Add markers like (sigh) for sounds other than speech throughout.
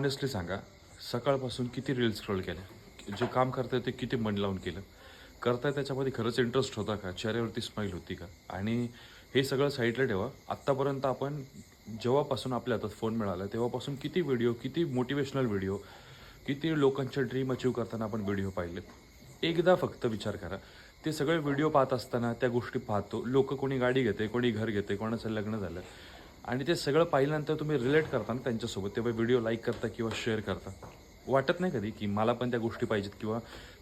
Honestly सांगा सकाळपासून किती रील्स स्क्रोल केल्या? जे काम करताय ते किती मन लावून केलं? करताय त्याच्यामध्ये खरंच इंटरेस्ट होता का? चेहऱ्यावरती स्माईल होती का? आणि हे सगळं साईडला ठेवा. आत्तापर्यंत आपण जेव्हापासून आपल्या हातात फोन मिळाला तेव्हापासून किती व्हिडिओ किती मोटिवेशनल व्हिडिओ किती लोकांच्या ड्रीम अचीव करताना आपण व्हिडिओ पाहिलेत? एकदा फक्त विचार करा. ते सगळे व्हिडिओ पाहत असताना त्या गोष्टी पाहतो. लोक कोणी गाडी घेते कोणी घर घेते कोणाचं लग्न झालं. आणि ते सगळं पाहिल्यानंतर तुम्ही रिलेट करता ना त्यांच्यासोबत. तेव्हा व्हिडिओ लाईक करता किंवा शेअर करता. वाटत नाही कधी की मला पण त्या गोष्टी पाहिजेत किंवा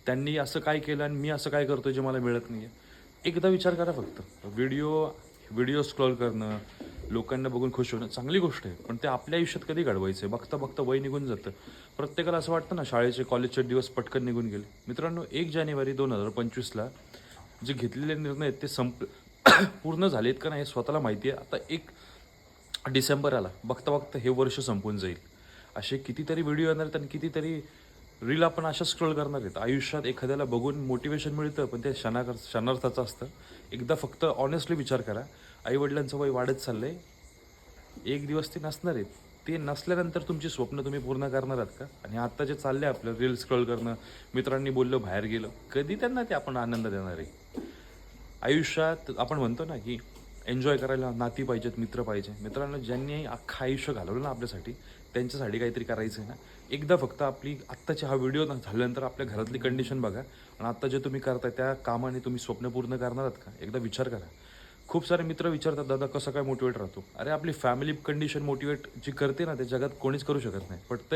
त्यांनी असं काय केलं आणि मी असं काय करतो जे मला मिळत नाही आहे एकदा विचार करा फक्त. व्हिडिओ व्हिडिओ स्क्रॉल करणं लोकांना बघून खुश होणं चांगली गोष्ट आहे. पण ते आपल्या आयुष्यात कधी घडवायचं आहे? बघता बघता वय निघून जातं. प्रत्येकाला असं वाटतं ना शाळेचे कॉलेजचे दिवस पटकन निघून गेले. मित्रांनो एक जानेवारी दोन हजार पंचवीसला जे घेतलेले निर्णय आहेत ते संप (coughs) पूर्ण झालेत का नाही हे स्वतःला माहिती आहे. आता एक डिसेंबर आला. बघता बघता हे वर्ष संपून जाईल. असे कितीतरी व्हिडिओ येणार आहेत आणि कितीतरी रील आपण अशा स्क्रोल करणार आहेत. आयुष्यात एखाद्याला बघून मोटिवेशन मिळतं पण ते क्षणाकर क्षणार्थाचं असतं. एकदा फक्त ऑनेस्टली विचार करा. आईवडिलांचं वय वाढत चाललं आहे एक दिवस ते नसणार आहेत. ते नसल्यानंतर तुमची स्वप्न तुम्ही पूर्ण करणार आहात का? आणि आत्ता जे चालले आपलं रील स्क्रोल करणं मित्रांनी बोललं बाहेर गेलं कधी त्यांना ते आपण आनंद देणार आहे? आयुष्यात आपण म्हणतो ना की एन्जॉय करायला नाती पाहिजेत मित्र पाहिजे. मित्रांनो ज्यांनी अख्खं आयुष्य घालवलं ना आपल्यासाठी त्यांच्यासाठी काहीतरी करायचं आहे ना. एकदा फक्त आपली आत्ताची हा व्हिडिओ झाल्यानंतर आपल्या घरातली कंडिशन बघा. आणि आत्ता जे तुम्ही करताय त्या कामाने तुम्ही स्वप्न पूर्ण करणार आहात का? एकदा विचार करा. खूप सारे मित्र विचारतात दादा कसं काय मोटिवेट राहतो? अरे आपली फॅमिली कंडिशन मोटिवेट जी करते ना ते जगात कोणीच करू शकत नाही. पण ते